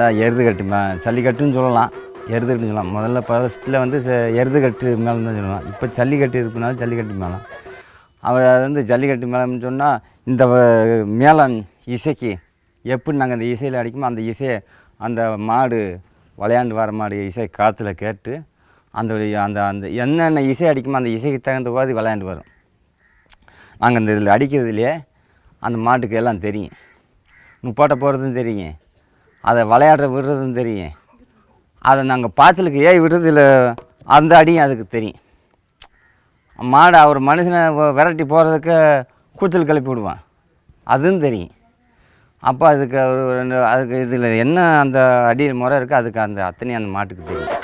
ஜல்லிக்கட்டு மேம்டா எருதுகட்டு மே ஜல்லிக்கட்டுன்னு சொல்லலாம். எருதுகட்டுன்னு சொல்லலாம். முதல்ல ஃபஸ்ட்டில் வந்து ச- எருதுகட்டு மேலே தான் சொல்லலாம். இப்போ ஜல்லிக்கட்டு இருக்குனால ஜல்லிக்கட்டு மேளம் அவர் அது வந்து ஜல்லிக்கட்டு மேளம்னு சொன்னால் இந்த மேளம் இசைக்கு எப்படி நாங்கள் அந்த இசையில் அடிக்குமோ அந்த இசையை அந்த மாடு விளையாண்டு வர மாடு இசை காற்றுல கேட்டு அந்த அந்த அந்த என்னென்ன இசை அடிக்குமோ அந்த இசைக்கு தகுந்த மாதிரி விளையாண்டு வரும். நாங்கள் இந்த இதில் அடிக்கிறதுலையே அந்த மாட்டுக்கு எல்லாம் தெரியும். நுப்பாட்ட போகிறதும் தெரியும். அதை விளையாடுற விடுறதும் தெரியும். அதை நாங்கள் பாய்ச்சலுக்கு ஏய் விடுறதில்ல? அந்த அடியும் அதுக்கு தெரியும். மாடை அவர் மனுஷனை விரட்டி போகிறதுக்கு கூச்சல் கிளப்பி விடுவான். அதுவும் தெரியும். அப்போ அதுக்கு ஒரு ரெண்டு அதுக்கு இதில் என்ன அந்த அடியில் முறை இருக்கோ அதுக்கு அந்த அத்தனையும் அந்த மாட்டுக்கு தெரியும்.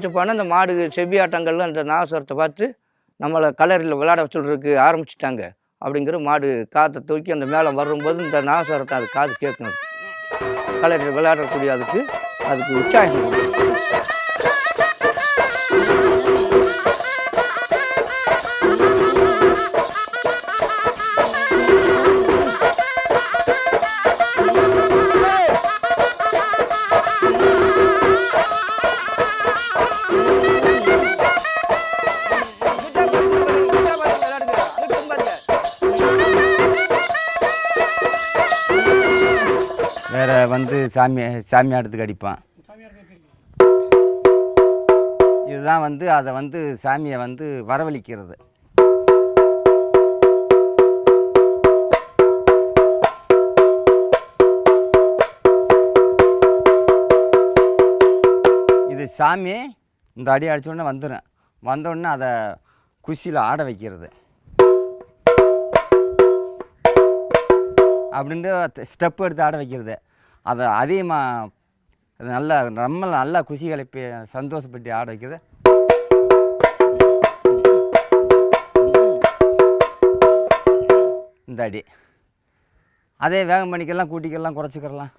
இந்த அந்த இந்த மாடு செவ்வியாட்டங்கள்லாம் அந்த நாகஸ்வரத்தை பார்த்து நம்மளை கலரில் விளையாட வச்சுருக்கு ஆரம்பிச்சிட்டாங்க. அப்படிங்கிற மாடு காற்றை தூக்கி அந்த மேலே வரும்போது இந்த நாகஸ்வரத்தை அது காது கேட்கணும். கலரில் விளையாடக்கூடிய அதுக்கு அதுக்கு உற்சாகம். வந்து சாமி சாமி ஆட்டத்துக்கு அடிப்பான். இதுதான் வந்து அதை வந்து சாமியை வந்து வரவழிக்கிறது. இது சாமி இந்த அடி அடிச்ச உடனே வந்துடும் வந்தோடனே அதை குஷியில் ஆட வைக்கிறது. அப்படின்ட்டு ஸ்டெப் எடுத்து ஆட வைக்கிறது. அதை அதிகமாக நல்லா நம்ம நல்லா குஷி சந்தோஷப்பட்டு ஆட வைக்கிறது. இந்த அடி. அதே வேகம் பண்ணிக்கலாம் கூட்டிக்கலாம் குறைச்சிக்கிறலாம்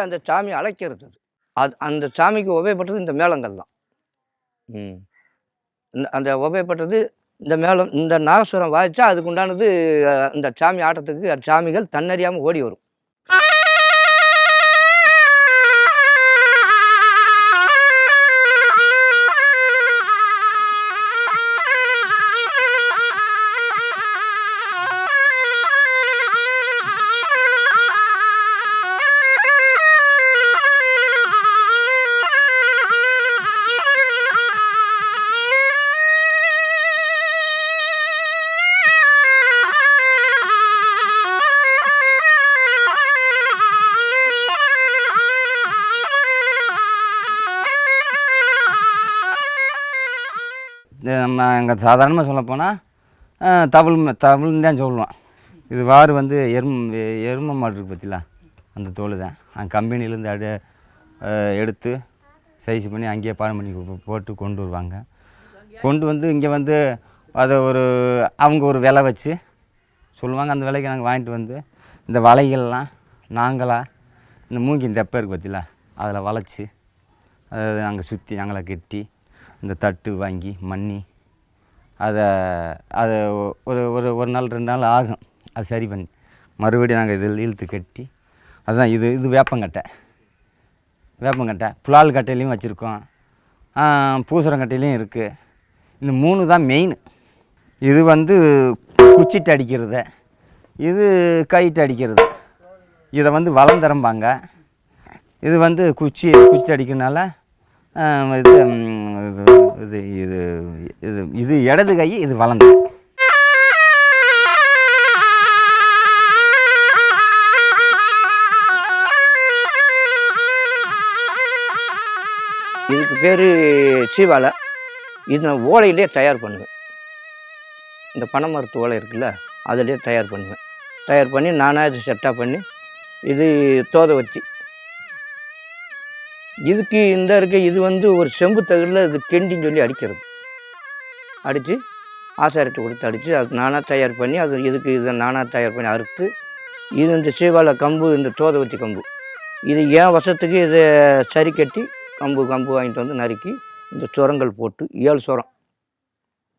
அந்த சாமி அழைக்கிறது. அது. அந்த சாமிக்கு உபயோகப்பட்டது இந்த மேளங்கள் தான். அந்த உபயோகப்பட்டது இந்த மேளம் இந்த நாகஸ்வரம் வாய்ச்சா அதுக்கு உண்டானது அஹ், இந்த சாமி ஆட்டத்துக்கு அந்த சாமிகள் தன்னறியாமல் ஓடி வரும். நாங்கள் சாதாரணமாக சொல்லப்போனால் தமிழ் தமிழ்னு தான் சொல்லுவோம் இது வார் வந்து எரும் எரும மாடு இருக்குது பற்றிலாம் அந்த தோல் தான். அந்த கம்பெனிலேருந்து அடு எடுத்து சைஸ் பண்ணி அங்கேயே பாடம் பண்ணி போட்டு கொண்டு வருவாங்க. கொண்டு வந்து இங்கே வந்து அதை ஒரு அவங்க ஒரு விலை வச்சு சொல்லுவாங்க. அந்த விலைக்கு நாங்கள் வாங்கிட்டு வந்து இந்த வலைகள்லாம் நாங்களாக இந்த மூங்கின் தெப்பை இருக்குது பார்த்தீங்களா அதில் வளைச்சி அதை நாங்கள் சுற்றி நாங்களாக கட்டி இந்த தட்டு வாங்கி மண்ணி அதை அதை ஒரு ஒரு ஒரு நாள் ரெண்டு நாள் ஆகும். அது சரி பண்ணி. மறுபடியும் நாங்கள் இதில் இழுத்து கட்டி அதுதான் இது இது வேப்பங்கட்டை. வேப்பங்கட்டை. புலால் கட்டையிலையும் வச்சுருக்கோம். பூசரங்கட்டையிலையும் இருக்குது இந்த மூணு தான் மெயின் இது வந்து குச்சிட்டு அடிக்கிறது. இது கைட்டு அடிக்கிறது. இதை வந்து வளர்ந்துறம்பாங்க இது வந்து குச்சி குச்சிட்டு அடிக்கிறதுனால இது இது இது இது இது இது இடது கை இது வளர்ந்து இதுக்கு பேர் சீவாலை. இது நான் ஓலையிலே தயார் பண்ணுவேன் இந்த பனைமரத்து ஓலை இருக்குல்ல அதிலே தயார் பண்ணுவேன் தயார் பண்ணி நானாக இது செட்டாக பண்ணி இது தோதை வச்சு இதுக்கு இந்த இருக்க இது வந்து ஒரு செம்பு தகடில் இது கெண்டின்னு சொல்லி அடிக்கிறது. அடித்து ஆசாரிட்ட கொடுத்து அடித்து அது நானாக தயார் பண்ணி அது இதுக்கு இதை நானாக தயார் பண்ணி அறுத்து இது இந்த சீவால கம்பு இந்த தோதவத்தி கம்பு. இது ஏன் வருஷத்துக்கு இதை சரி கட்டி கம்பு கம்பு வாங்கிட்டு வந்து நறுக்கி இந்த சுரங்கள் போட்டு ஏழு சுரம்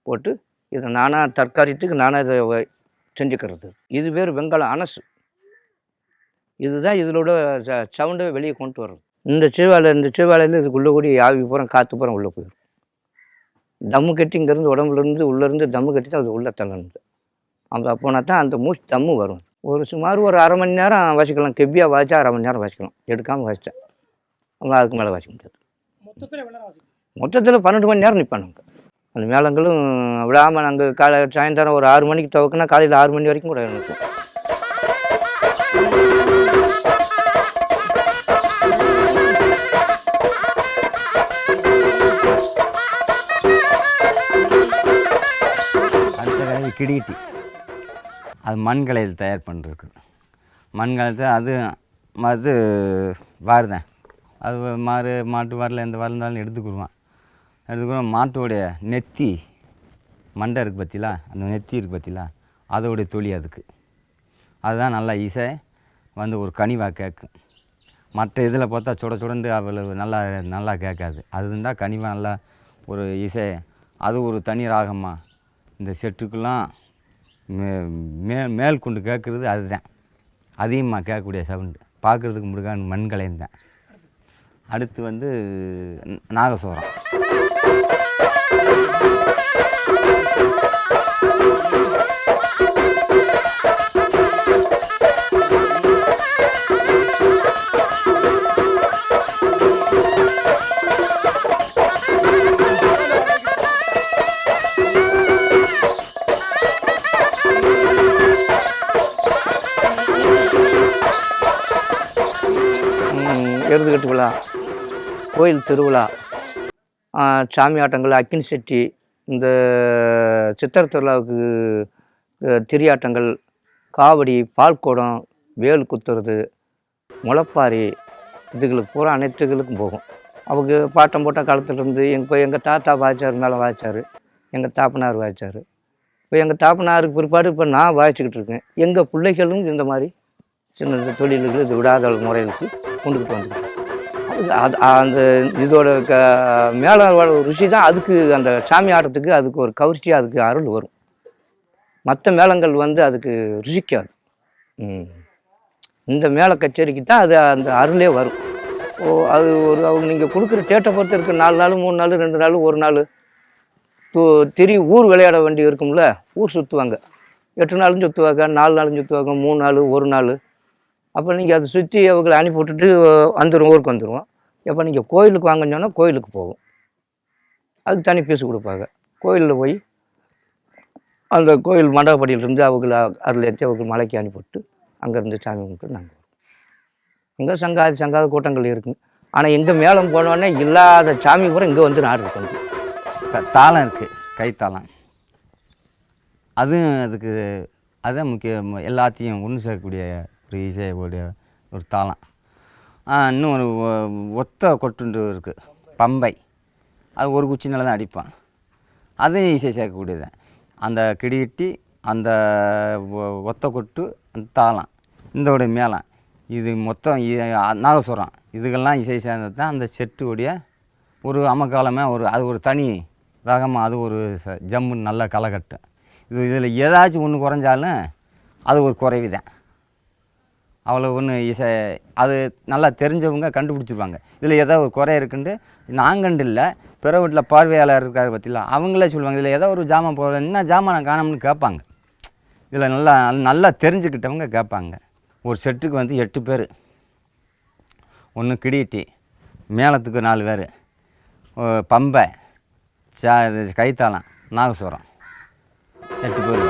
போட்டு இதை நானாக தற்காரியத்துக்கு நானாக இதை செஞ்சுக்கிறது. இது பேர் வெங்காயம் அனசு. இதுதான் இதோட ச- சவுண்டை வெளியே கொண்டு வர்றது. இந்த சீவாலை இந்த சீவாலையில் இதுக்குள்ளே கூடி ஆவி பூரா காற்று பூரா உள்ளே போயிடும் தம்மு கட்டி இங்கேருந்து உடம்புலேருந்து உள்ளேருந்து தம்மு கட்டி தான் அது உள்ளே தள்ளணுது. அந்த போனால் தான் அந்த மூச்சு தம்மு வரும். ஒரு சுமார் ஒரு அரை மணி நேரம் வாசிக்கலாம். கெப்பியாக வாசிச்சா அரை மணி நேரம் வாசிக்கலாம். எடுக்காமல் வாசித்தேன் அவங்க அதுக்கு மேலே வாசிக்க முடியாது. மொத்தத்தில் பன்னெண்டு மணி நேரம் நிற்பாங்க அந்த மேளங்களும் விடாமல் நாங்கள் காலை சாயந்தரம் ஒரு ஆறு மணிக்கு துவக்குனா காலையில் ஆறு மணி வரைக்கும் கூட இருக்கும். அடுத்த கதை கிடிகிட்டி அது மண்கலையில் தயார் பண்ணுறதுக்கு மண்கலத்தை அது அது வாருதேன் அது மாறு மாட்டு வாரில் எந்த வாரில் இருந்தாலும் எடுத்துக்கிடுவான் எடுத்துக்கிறோம் மாட்டோடைய நெத்தி மண்டை இருக்குது பற்றிலா அந்த நெத்தி இருக்குது பற்றிலா அதோடைய தொழி அதுக்கு. அதுதான் நல்லா இசை வந்து ஒரு கனிவாக கேட்கும் மற்ற இதில் பார்த்தா சுட சுடண்டு அவ்வளவு நல்லா நல்லா கேட்காது. அது இருந்தால் கனிவாக நல்லா ஒரு இசை. அது ஒரு தனி ராகமாக இந்த செட்டுக்கெல்லாம் மே மே மேல் கொண்டு கேட்குறது அதுதான். அதிகமாக கேட்கக்கூடிய சவுண்டு. பார்க்குறதுக்கு முடுகான் மண் கலைந்தேன். அடுத்து வந்து நாகசோரம். கோயில் திருவிழா சாமி ஆட்டங்கள் அக்கின் செட்டி இந்த சித்திரை திருவிழாவுக்கு திரியாட்டங்கள் காவடி பால்குடம் வேல் குத்துறது முளப்பாரி இதுகளுக்கு பூரா அனைத்துகளுக்கும் போகும். அவங்க பாட்டம் போட்ட காலத்துலேருந்து எங்கள் எங்கள் தாத்தா வாய்ச்சார் மேலே வாய்ச்சார் எங்கள் தாப்பனார் வாய்ச்சார். இப்போ எங்கள் தாப்பனாருக்கு பிற்பாடு இப்போ நான் வாய்ச்சிக்கிட்டு இருக்கேன். எங்கள் பிள்ளைகளும் இந்த மாதிரி சின்ன சின்ன தொழில்கள் இது விடாத முறைகளுக்கு கொண்டுக்கிட்டு வந்துருக்கேன் அது அந்த இதோட க மேலோட ருசி தான் அதுக்கு அந்த சாமி ஆடுறதுக்கு அதுக்கு ஒரு கவர்ச்சியாக அதுக்கு அருள் வரும். மற்ற மேளங்கள் வந்து அதுக்கு ருசிக்காது. இந்த மேள கச்சேரிக்கு தான் அது அந்த அருளே வரும். ஓ அது ஒரு அவங்க நீங்கள் கொடுக்குற டேட்டை பொறுத்து இருக்க. நாலு நாள் மூணு நாள் ரெண்டு நாள் ஒரு நாள். தூ திரி ஊர் விளையாட வேண்டி இருக்கும்ல ஊர் சுற்றுவாங்க எட்டு நாளும் சுற்றுவாங்க நாலு நாளும் சுற்றுவாங்க மூணு நாள் ஒரு நாள். அப்போ நீங்கள் அதை சுற்றி அவங்களை அனுப்பி விட்டுட்டு வந்துடும் ஊருக்கு வந்துடுவோம் எப்போ நீங்கள் கோயிலுக்கு வாங்கன்னு சொன்னால் கோயிலுக்கு போவோம் அதுக்கு தனி பீஸ் கொடுப்பாங்க. கோயிலில் போய் அந்த கோயில் மண்டபப்படியிலிருந்து அவங்கள அருள் ஏற்றி அவங்க மலைக்கு அனுப்பிவிட்டு அங்கேருந்து சாமி கும்பிட்டு நாங்கள் இங்கே சங்காதி சங்காத கூட்டங்கள் இருக்குங்க ஆனால் எங்கே மேளம் போனோடனே இல்லாத சாமி பூரா இங்கே வந்து நாடு இருக்கு. த தாளம் இருக்குது கைத்தாளம் அதுவும் அதுக்கு அதுதான் முக்கிய எல்லாத்தையும் ஒன்று சேர்க்கக்கூடிய ஒரு போடிய ஒரு தாளம். இன்னும் ஒரு ஒத்த கொட்டுண்டு இருக்குது பம்பை. அது ஒரு குச்சி தான் அடிப்பான். அதுவும் இசை சேர்க்கக்கூடியது அந்த கிடிகிட்டி அந்த ஒ- ஒத்த கொட்டு அந்த தாளம். இந்தோட மேளம் இது மொத்தம் இ- இதுக்கெல்லாம் இசை சேர்ந்தது தான் அந்த செட்டுடைய ஒரு அமக்காலமே ஒரு அது ஒரு தனி ரகமாக அது ஒரு ச- ஜம்முன்னு நல்ல களை கட்டும் இது இதில் ஏதாச்சும் ஒன்று குறைஞ்சாலும் அது ஒரு குறைவு தான். அவ்வளோ ஒன்று இசை அது நல்லா தெரிஞ்சவங்க கண்டுபிடிச்சிருவாங்க. இதில் ஏதோ ஒரு குறை இருக்குன்ட்டு நாங்கண்டு இல்லை. பிற வீட்டில் பார்வையாளர் இருக்காது பற்றிலாம் அவங்களே சொல்லுவாங்க இதில் ஏதோ ஒரு ஜாமான் போகல என்ன ஜாமான் நான் காணோம்னு கேட்பாங்க இதில் நல்லா நல்லா தெரிஞ்சுக்கிட்டவங்க கேட்பாங்க ஒரு செட்டுக்கு வந்து எட்டு பேர். ஒன்று கிடியட்டி மேளத்துக்கு நாலு பேர். பம்பை சா கைத்தாளம் நாகஸ்வரம். எட்டு பேர்.